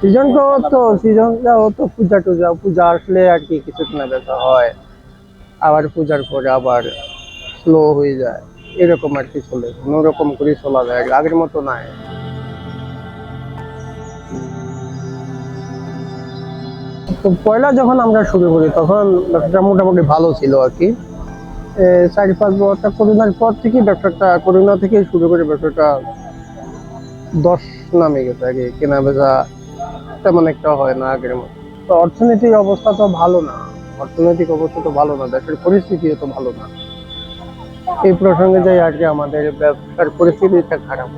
সিজনটা তো সিজনটা তো পূজা টুজা, পূজা আসলে আর কি কিছু কেনা বেচা হয়। আবার পূজার পরে আবার স্লো হয়ে যায়। এরকম আর কি চলে। কোনো রকম করে চলা যায়। আগের মতো নাই। তো পয়লা যখন আমরা শুরু করি, তখন ব্যবসাটা মোটামুটি ভালো ছিল আর কি। চারি পাঁচ বছরটা করোনার পর থেকে ব্যবসাটা করোনা থেকে শুরু করে ব্যবসাটা দশ নামে গেছে আগে কেনা বেচা তেমন একটা হয় না আগের মতো। তো অর্থনৈতিক অবস্থা তো ভালো না। অর্থনৈতিক অবস্থা তো ভালো না, দেশের পরিস্থিতি তো ভালো না। এই প্রসঙ্গে যাই আর কি আমাদের ব্যবসার পরিস্থিতিটা খারাপ।